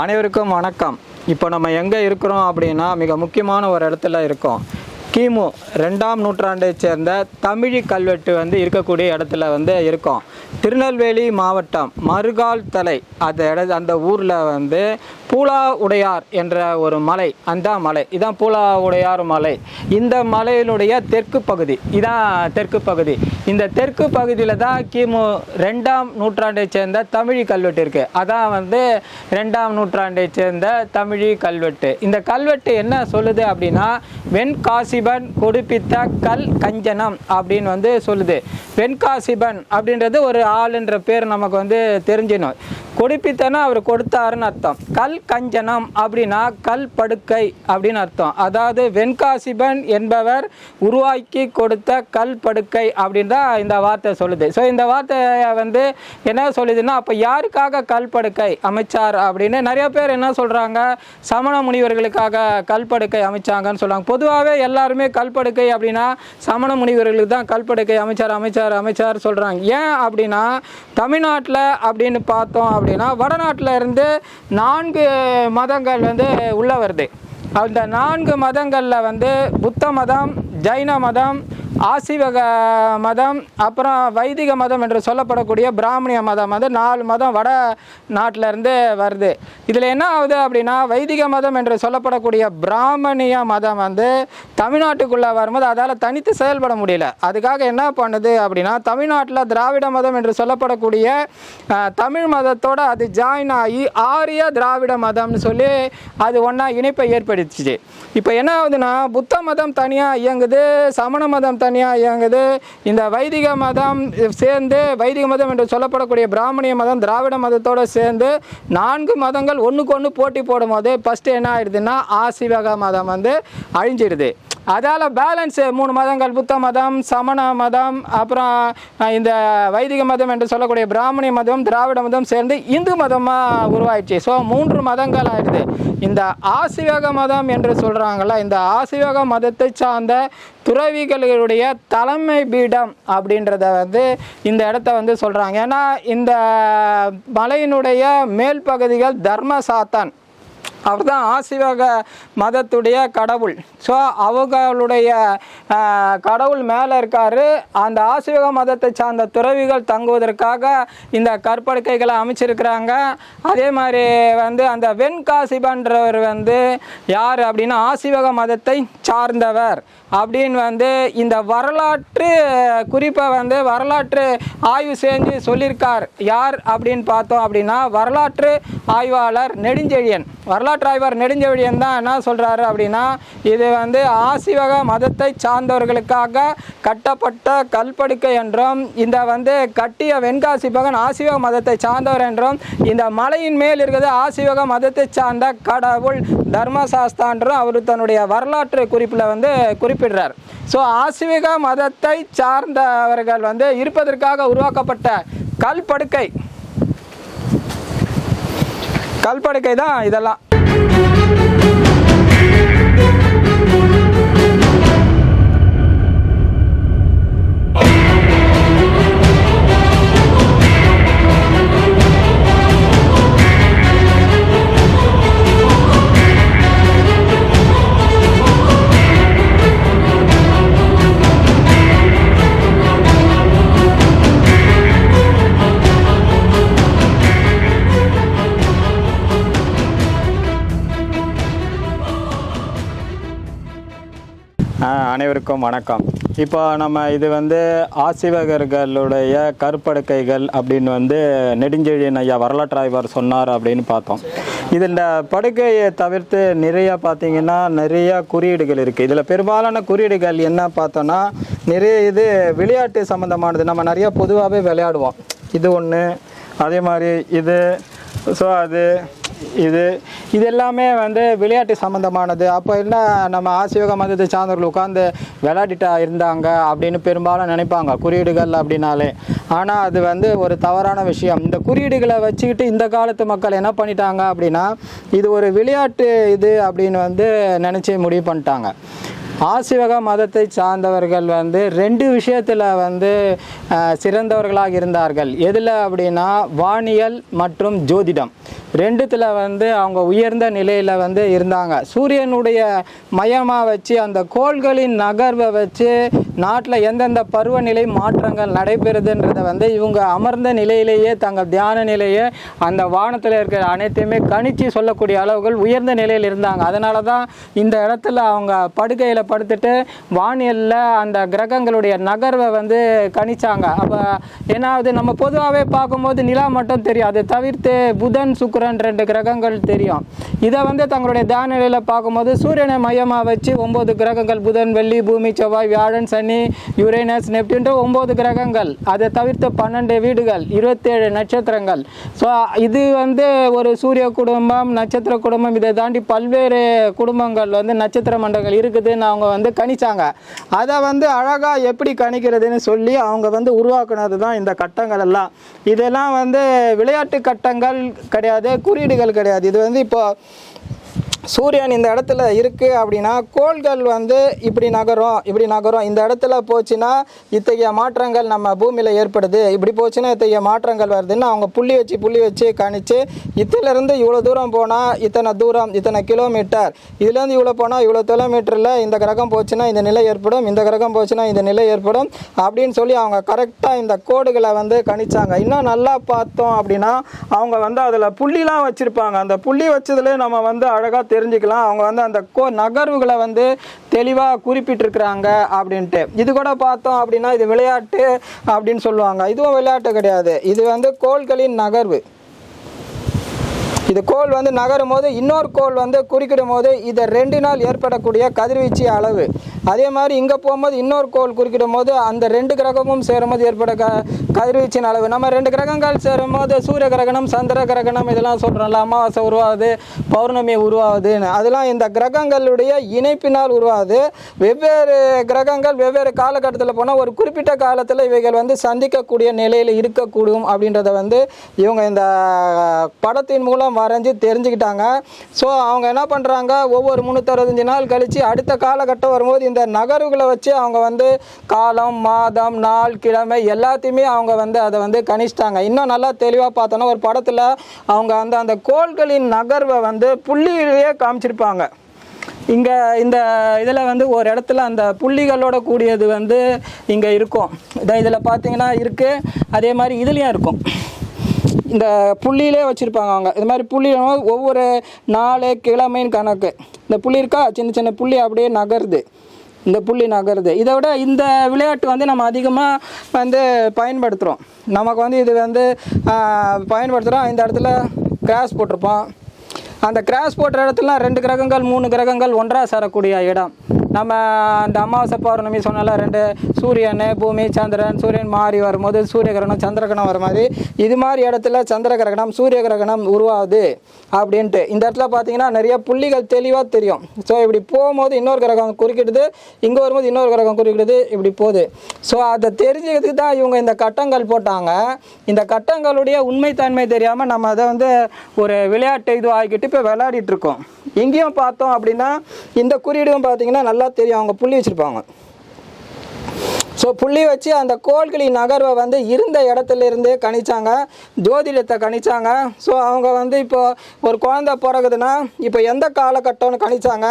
அனைவருக்கும் வணக்கம். இப்போ நம்ம எங்கே இருக்கிறோம் அப்படின்னா மிக முக்கியமான ஒரு இடத்துல இருக்கோம். கிமு ரெண்டாம் நூற்றாண்டை சேர்ந்த தமிழி கல்வெட்டு வந்து இருக்கக்கூடிய இடத்துல வந்து இருக்கோம். திருநெல்வேலி மாவட்டம் மறுகால் தலை. அந்த இட அந்த ஊரில் வந்து பூலா உடையார் என்ற ஒரு மலை அந்த மலை. இதான் பூலா உடையார் மலை. இந்த மலையினுடைய தெற்கு பகுதி இதான் தெற்கு பகுதி. இந்த தெற்கு பகுதியில் தான் கிமு ரெண்டாம் நூற்றாண்டை சேர்ந்த தமிழி கல்வெட்டு இருக்குது அதான் வந்து ரெண்டாம் நூற்றாண்டை சேர்ந்த தமிழி கல்வெட்டு. இந்த கல்வெட்டு என்ன சொல்லுது அப்படின்னா வெண்காசிபன் கொடுப்பித்த கல் கஞ்சனம் அப்படின்னு வந்து சொல்லுது. வெண்காசிபன் அப்படின்றது ஒரு ஆளுன்ற பேர் நமக்கு வந்து தெரிஞ்சிடணும் கொடுப்பித்தனா அவர் கொடுத்தாருன்னு அர்த்தம். கல் கஞ்சனம் அப்படின்னா கல் படுக்கை அப்படின்னு அர்த்தம். அதாவது வெண்காசிபன் என்பவர் உருவாக்கி கொடுத்த கல் படுக்கை அப்படின்னு தான் இந்த வார்த்தை சொல்லுது. ஸோ இந்த வார்த்தையை வந்து என்ன சொல்லுதுன்னா அப்போ யாருக்காக கல் படுக்கை அமைச்சார் அப்படின்னு நிறைய பேர் என்ன சொல்கிறாங்க சமண முனிவர்களுக்காக கல் படுக்கை அமைச்சாங்கன்னு சொல்கிறாங்க பொதுவாகவே எல்லாருமே கல் படுக்கை அப்படின்னா சமண முனிவர்களுக்கு தான் கல் படுக்கை அமைச்சார் அமைச்சார் அமைச்சார் சொல்கிறாங்க ஏன் அப்படின்னா தமிழ்நாட்டில் அப்படின்னு பார்த்தோம் அப்படின்னா வடநாட்டில் இருந்து நான்கு மதங்கள் வந்து உள்ள வருது. அந்த நான்கு மதங்களில் வந்து புத்த மதம் ஜைன மதம் ஆசிவக மதம் அப்புறம் வைதிக மதம் என்று சொல்லப்படக்கூடிய பிராமணிய மதம் வந்து நாலு மதம் வட நாட்டிலேருந்து வருது. இதில் என்ன ஆகுது அப்படின்னா வைதிக மதம் என்று சொல்லப்படக்கூடிய பிராமணிய மதம் வந்து தமிழ்நாட்டுக்குள்ளே வரும்போது அதால் தனித்து செயல்பட முடியல. அதுக்காக என்ன பண்ணுது அப்படின்னா தமிழ்நாட்டில் திராவிட மதம் என்று சொல்லப்படக்கூடிய தமிழ் மதத்தோடு அது ஜாயின் ஆகி ஆரிய திராவிட மதம்னு சொல்லி அது ஒன்றா இணைப்பை ஏற்படுத்திச்சு. இப்போ என்ன ஆகுதுன்னா புத்த மதம் தனியாக இயங்குது சமண மதம் தனியாக இயங்குது. இந்த வைதிக மதம் சேர்ந்து வைதிக மதம் என்று சொல்லப்படக்கூடிய பிராமணிய மதம் திராவிட மதத்தோடு சேர்ந்து நான்கு மதங்கள் ஒன்றுக்கு ஒன்று போட்டி போடும்போது ஃபஸ்ட்டு என்ன ஆயிடுதுன்னா ஆசிவக மதம் வந்து அழிஞ்சிடுது. அதால் பேலன்ஸு மூணு மதங்கள் புத்த மதம் சமண மதம் அப்புறம் இந்த வைதிக மதம் என்று சொல்லக்கூடிய பிராமணிய மதம் திராவிட மதம் சேர்ந்து இந்து மதமாக உருவாயிடுச்சு. ஸோ மூன்று மதங்கள் ஆயிடுது இந்த ஆசிவக மதம் என்று சொல்கிறாங்கள இந்த ஆசிவக மதத்தை சார்ந்த துறவிகளுடைய தலைமை பீடம் அப்படின்றத வந்து இந்த இடத்த வந்து சொல்கிறாங்க ஏன்னா இந்த மலையினுடைய மேல் பகுதிகள் தர்மசாத்தான் அவர் தான் ஆசிவக மதத்துடைய கடவுள். ஸோ அவங்களுடைய கடவுள் மேலே இருக்கார். அந்த ஆசிவக மதத்தை சார்ந்த துறவிகள் தங்குவதற்காக இந்த கற்படுக்கைகளை அமைச்சிருக்கிறாங்க. அதே மாதிரி வந்து அந்த வெண்காசிபன்றவர் வந்து யார் அப்படின்னா ஆசிவக மதத்தை சார்ந்தவர். அப்படின்னு வந்து இந்த வரலாற்று குறிப்பை வந்து வரலாற்று ஆய்வு செஞ்சு சொல்லியிருக்கார். யார் அப்படின்னு பார்த்தோம் அப்படின்னா வரலாற்று ஆய்வாளர் நெடுஞ்செழியன். வரலாற்று ஆய்வாளர் நெடுஞ்செழியன் தான் என்ன சொல்கிறாரு அப்படின்னா இது வந்து ஆசிவக மதத்தை சார்ந்தவர்களுக்காக கட்டப்பட்ட கல்படுக்கை என்றும் இந்த வந்து கட்டிய வெண்காசி பகன் ஆசிவக மதத்தை சார்ந்தவர் என்றும் இந்த மலையின் மேல் இருக்கிறது ஆசிவக மதத்தை சார்ந்த கடவுள் தர்மசாஸ்தான்றும் அவர் தன்னுடைய வரலாற்று குறிப்பில் வந்து குறிப்பிடுறார். ஸோ ஆசிவிக மதத்தை சார்ந்தவர்கள் வந்து இருப்பதற்காக உருவாக்கப்பட்ட கல்படுக்கை. கல்படுக்கை தான் இதெல்லாம். அனைவருக்கும் வணக்கம். இப்போ நம்ம இது வந்து ஆசிவகர்களுடைய கருப்படுக்கைகள் அப்படின்னு வந்து நெடுஞ்செழியன் ஐயா வரலாற்று ஆய்வார் சொன்னார் அப்படின்னு பார்த்தோம். இதில் படுக்கையை தவிர்த்து நிறையா பார்த்தீங்கன்னா நிறைய குறியீடுகள் இருக்குது இதில் பெரும்பாலான குறியீடுகள் என்ன பார்த்தோன்னா நிறைய இது விளையாட்டு சம்மந்தமானது நம்ம நிறைய பொதுவாகவே விளையாடுவோம். இது ஒன்று அதே மாதிரி இது ஸோ அது இது இது எல்லாமே வந்து விளையாட்டு சம்மந்தமானது அப்போ என்ன நம்ம ஆசியோக மதத்தை சார்ந்தவர்கள் உட்காந்து விளையாடிட்டா இருந்தாங்க அப்படின்னு பெரும்பாலும் நினைப்பாங்க குறியீடுகள் அப்படின்னாலே. ஆனால் அது வந்து ஒரு தவறான விஷயம். இந்த குறியீடுகளை வச்சுக்கிட்டு இந்த காலத்து மக்கள் என்ன பண்ணிட்டாங்க அப்படின்னா இது ஒரு விளையாட்டு இது அப்படின்னு வந்து நினச்சி முடிவு பண்ணிட்டாங்க. ஆசிவக மதத்தை சார்ந்தவர்கள் வந்து ரெண்டு விஷயத்தில் வந்து சிறந்தவர்களாக இருந்தார்கள். எதில் அப்படின்னா வானியல் மற்றும் ஜோதிடம். ரெண்டுத்தில் வந்து அவங்க உயர்ந்த நிலையில் வந்து இருந்தாங்க. சூரியனுடைய மையமாக வச்சு அந்த கோள்களின் நகர்வை வச்சு நாட்டில் எந்தெந்த பருவநிலை மாற்றங்கள் நடைபெறுதுன்றதை வந்து இவங்க அமர்ந்த நிலையிலேயே தங்கள் தியான நிலையை அந்த வானத்தில் இருக்கிற அனைத்தையுமே கணிச்சு சொல்லக்கூடிய அளவுகள் உயர்ந்த நிலையில் இருந்தாங்க. அதனால தான் இந்த இடத்துல அவங்க படுக்கையில் படுத்துட்டு வானியலில் அந்த கிரகங்களுடைய நகர்வை வந்து கணிச்சாங்க. அப்போ ஏன்னாவது நம்ம பொதுவாகவே பார்க்கும்போது நிலா மட்டும் தெரியும். அதை தவிர்த்து புதன் சுக்கரன் ரெண்டு கிரகங்கள் தெரியும். இதை வந்து தங்களுடைய தியான நிலையில் பார்க்கும்போது சூரியனை மையமாக வச்சு ஒம்பது கிரகங்கள் புதன் வெள்ளி பூமி செவ்வாய் வியாழன் சனி யுரேனஸ் நெப்டின்ற ஒம்பது கிரகங்கள். அதை தவிர்த்து பன்னெண்டு வீடுகள் இருபத்தேழு நட்சத்திரங்கள். ஸோ இது வந்து ஒரு சூரிய குடும்பம் நட்சத்திர குடும்பம். இதை தாண்டி பல்வேறு குடும்பங்கள் வந்து நட்சத்திர மண்டலங்கள் இருக்குதுன்னு அவங்க வந்து கணிச்சாங்க. அதை வந்து அழகாக எப்படி கணிக்கிறதுன்னு சொல்லி அவங்க வந்து உருவாக்குனது தான் இந்த கட்டங்கள் எல்லாம். இதெல்லாம் வந்து விளையாட்டு கட்டங்கள் கிடையாது. குறியீடுகள் கிடையாது. இது வந்து இப்போ சூரியன் இந்த இடத்துல இருக்குது அப்படின்னா கோள்கள் வந்து இப்படி நகரும் இப்படி நகரும். இந்த இடத்துல போச்சுன்னா இத்தகைய மாற்றங்கள் நம்ம பூமியில் ஏற்படுது. இப்படி போச்சுன்னா இத்தகைய மாற்றங்கள் வருதுன்னு அவங்க புள்ளி வச்சு புள்ளி வச்சு கணிச்சு இதிலிருந்து இவ்வளோ தூரம் போனால் இத்தனை தூரம் இத்தனை கிலோமீட்டர் இதுலேருந்து இவ்வளோ போனால் இவ்வளோ கிலோமீட்டரில் இந்த கிரகம் போச்சுன்னா இந்த நிலை ஏற்படும் இந்த கிரகம் போச்சுன்னா இந்த நிலை ஏற்படும் அப்படின்னு சொல்லி அவங்க கரெக்டாக இந்த கோடுகளை வந்து கணிச்சாங்க. இன்னும் நல்லா பார்த்தோம் அப்படின்னா அவங்க வந்து அதில் புள்ளிலாம் வச்சுருப்பாங்க. அந்த புள்ளி வச்சதுலேயே நம்ம வந்து அழகாக தெரிஞ்சுக்கலாம். அவங்க வந்து அந்த கோ நகர்வுகளை வந்து தெளிவாக குறிப்பிட்டிருக்கிறாங்க அப்படின்ட்டு. இது கூட பார்த்தோம் அப்படின்னா இது விளையாட்டு அப்படின்னு சொல்லுவாங்க. இதுவும் விளையாட்டு கிடையாது. இது வந்து கோள்களின் நகர்வு. இது கோள் வந்து நகரும் போது இன்னொரு கோள் வந்து குறுக்கிடும் போது இதை ரெண்டு நாள் ஏற்படக்கூடிய கதிர்வீச்சு அளவு. அதே மாதிரி இங்கே போகும்போது இன்னொரு கோள் குறுக்கிடும் போது அந்த ரெண்டு கிரகமும் சேரும்போது ஏற்பட க கதிர்வீச்சின் அளவு. நம்ம ரெண்டு கிரகங்கள் சேரும்போது சூரிய கிரகணம் சந்திர கிரகணம் இதெல்லாம் சொல்கிறோம்ல அமாவாசை உருவாகுது பௌர்ணமி உருவாகுதுன்னு. அதெல்லாம் இந்த கிரகங்களுடைய இணைப்பினால் உருவாகுது. வெவ்வேறு கிரகங்கள் வெவ்வேறு காலகட்டத்தில் போனால் ஒரு குறிப்பிட்ட காலத்தில் இவைகள் வந்து சந்திக்கக்கூடிய நிலையில் இருக்கக்கூடும் அப்படின்றத வந்து இவங்க இந்த படத்தின் மூலம் வரைஞ்சி தெரிஞ்சுக்கிட்டாங்க. ஸோ அவங்க என்ன பண்ணுறாங்க ஒவ்வொரு முந்நூற்றறுபத்தஞ்சு நாள் கழித்து அடுத்த காலகட்டம் வரும்போது இந்த நகர்வுகளை வச்சு அவங்க வந்து காலம் மாதம் நாள் கிழமை எல்லாத்தையுமே அவங்க வந்து அதை வந்து கணிச்சிட்டாங்க. இன்னும் நல்லா தெளிவாக பார்த்தோன்னா ஒரு படத்தில் அவங்க அந்த அந்த கோள்களின் நகர்வை வந்து புள்ளியிலேயே காமிச்சிருப்பாங்க. இங்கே இந்த இதில் வந்து ஒரு இடத்துல அந்த புள்ளிகளோட கூடியது வந்து இங்கே இருக்கும். இதை இதில் பார்த்தீங்கன்னா இருக்குது அதே மாதிரி இதுலேயும் இருக்கும். இந்த புள்ளியிலே வச்சுருப்பாங்க அவங்க. இது மாதிரி புள்ளி ஒவ்வொரு நாலு கிழமைன்னு கணக்கு. இந்த புள்ளி இருக்கா? சின்ன சின்ன புள்ளி அப்படியே நகருது. இந்த புள்ளி நகருது. இதை விட இந்த விளையாட்டு வந்து நம்ம அதிகமாக வந்து பயன்படுத்துகிறோம் நமக்கு வந்து இது வந்து பயன்படுத்துகிறோம் இந்த இடத்துல கிராஸ் போட்டிருப்போம். அந்த கிராஸ் போட்ட இடத்துல ரெண்டு கிரகங்கள் மூணு கிரகங்கள் ஒன்றாக சேரக்கூடிய இடம். நம்ம அந்த அமாவாசை பௌர்ணமி சொன்னால ரெண்டு சூரியன் பூமி சந்திரன் சூரியன் மாறி வரும்போது சூரிய கிரகணம் சந்திர கிரகணம் வர மாதிரி இது மாதிரி இடத்துல சந்திர கிரகணம் சூரிய கிரகணம் உருவாகுது அப்படின்ட்டு. இந்த இடத்துல பார்த்தீங்கன்னா நிறைய புள்ளிகள் தெளிவாக தெரியும். ஸோ இப்படி போகும்போது இன்னொரு கிரகம் குறுக்கிடுது இங்கே வரும்போது இன்னொரு கிரகம் குறுக்கிடுது இப்படி போகுது. ஸோ அதை தெரிஞ்சுக்கிறதுக்கு தான் இவங்க இந்த கட்டங்கள் போட்டாங்க. இந்த கட்டங்களுடைய உண்மைத்தன்மை தெரியாமல் நம்ம அதை வந்து ஒரு விளையாட்டு இது ஆகிக்கிட்டு இப்போ விளையாடிட்டு இருக்கோம். இங்கேயும் பார்த்தோம் அப்படின்னா இந்த குறியீடும் பார்த்தீங்கன்னா நல்லா தெரியும். அவங்க புள்ளி வச்சுருப்பாங்க. ஸோ புள்ளி வச்சு அந்த கோள்களின் நகர்வை வந்து இருந்த இடத்துல இருந்தே கணிச்சாங்க. ஜோதிடத்தை கணிச்சாங்க. ஸோ அவங்க வந்து இப்போ ஒரு குழந்தை பிறகுதுன்னா இப்போ எந்த காலகட்டம்னு கணிச்சாங்க.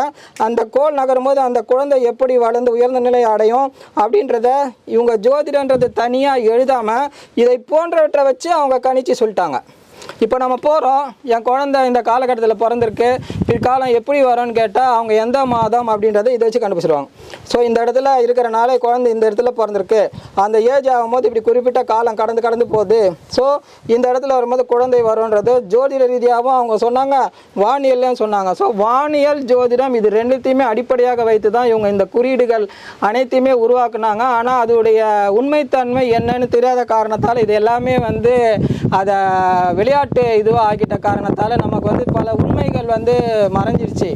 அந்த கோள் நகரும் போது அந்த குழந்தை எப்படி வளர்ந்து உயர்ந்த நிலை அடையும் அப்படின்றத இவங்க ஜோதிடன்றது தனியாக எழுதாமல் இதை போன்றவற்றை வச்சு அவங்க கணிச்சு சொல்லிட்டாங்க. இப்போ நம்ம போகிறோம் என் குழந்தை இந்த காலகட்டத்தில் பிறந்திருக்கு. பிற்காலம் எப்படி வரும்னு கேட்டால் அவங்க எந்த மாதம் அப்படின்றத இதை வச்சு கண்டுபிடிச்சிருவாங்க. ஸோ இந்த இடத்துல இருக்கிறனால குழந்தை இந்த இடத்துல பிறந்திருக்கு. அந்த ஏஜ் ஆகும்போது இப்படி குறிப்பிட்ட காலம் கடந்து கடந்து போகுது. ஸோ இந்த இடத்துல வரும்போது குழந்தை வரும்ன்றது ஜோதிட ரீதியாகவும் அவங்க சொன்னாங்க. வானியல்லையும் சொன்னாங்க. ஸோ வானியல் ஜோதிடம் இது ரெண்டுத்தையுமே அடிப்படையாக வைத்து தான் இவங்க இந்த குறியீடுகள் அனைத்தையுமே உருவாக்குனாங்க. ஆனால் அதோடைய உண்மைத்தன்மை என்னன்னு தெரியாத காரணத்தால் இது எல்லாமே வந்து அதை விளையாட்டு இதுவாக ஆக்கிட்ட காரணத்தால் நமக்கு வந்து பல உண்மைகள் வந்து மறைஞ்சிருச்சு.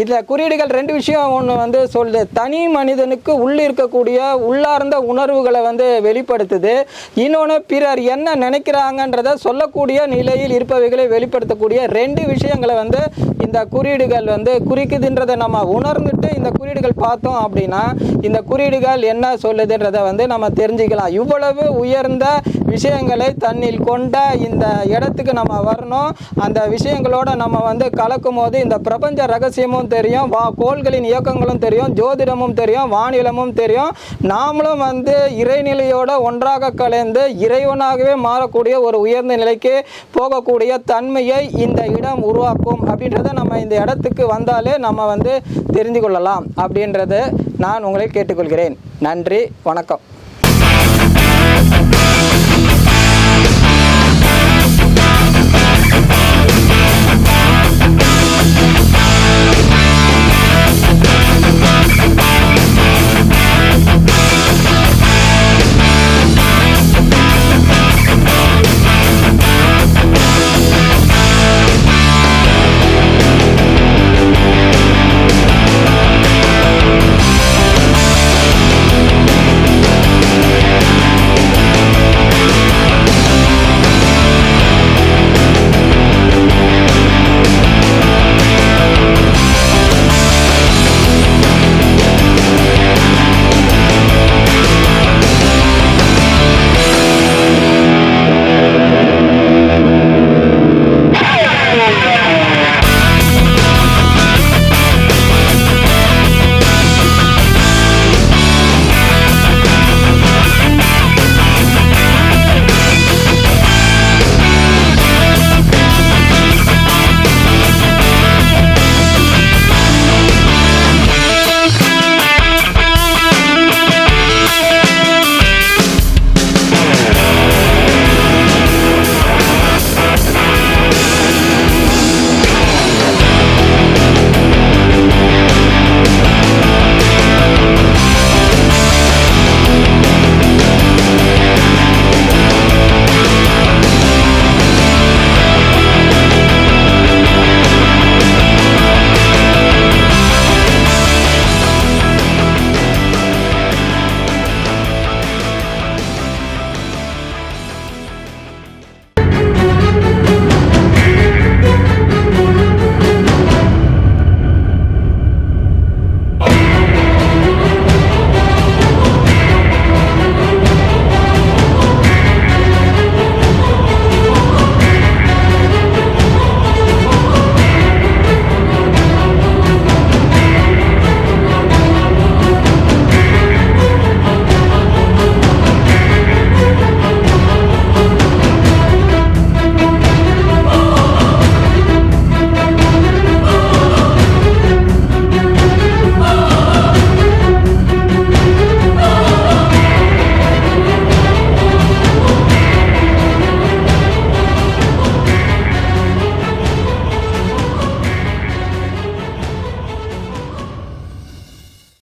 இதில் குறியீடுகள் ரெண்டு விஷயம் ஒன்று வந்து சொல்லுது. தனி மனிதனுக்கு உள்ளே இருக்கக்கூடிய உள்ளார்ந்த உணர்வுகளை வந்து வெளிப்படுத்துது. இன்னொன்று பிறர் என்ன நினைக்கிறாங்கன்றத சொல்லக்கூடிய நிலையில் இருப்பவைகளை வெளிப்படுத்தக்கூடிய ரெண்டு விஷயங்களை வந்து இந்த குறியீடுகள் வந்து குறிக்குதுன்றதை நம்ம உணர்ந்துட்டு இந்த குறியீடுகள் பார்த்தோம் அப்படின்னா இந்த குறியீடுகள் என்ன சொல்லுதுன்றதை வந்து நம்ம தெரிஞ்சுக்கலாம். இவ்வளவு உயர்ந்த விஷயங்களை தன்னில் கொண்ட இந்த இடத்துக்கு இடத்துக்கு நம்ம வரணும். அந்த விஷயங்களோட நம்ம வந்து கலக்கும் போது இந்த பிரபஞ்ச ரகசியமும் தெரியும். வா கோள்களின் இயக்கங்களும் தெரியும். ஜோதிடமும் தெரியும். வானிலமும் தெரியும். நாமளும் வந்து இறைநிலையோட ஒன்றாக கலந்து இறைவனாகவே மாறக்கூடிய ஒரு உயர்ந்த நிலைக்கு போகக்கூடிய தன்மையை இந்த இடம் உருவாக்கும் அப்படின்றத நம்ம இந்த இடத்துக்கு வந்தாலே நம்ம வந்து தெரிந்து கொள்ளலாம் அப்படின்றது நான் உங்களை கேட்டுக்கொள்கிறேன். நன்றி. வணக்கம்.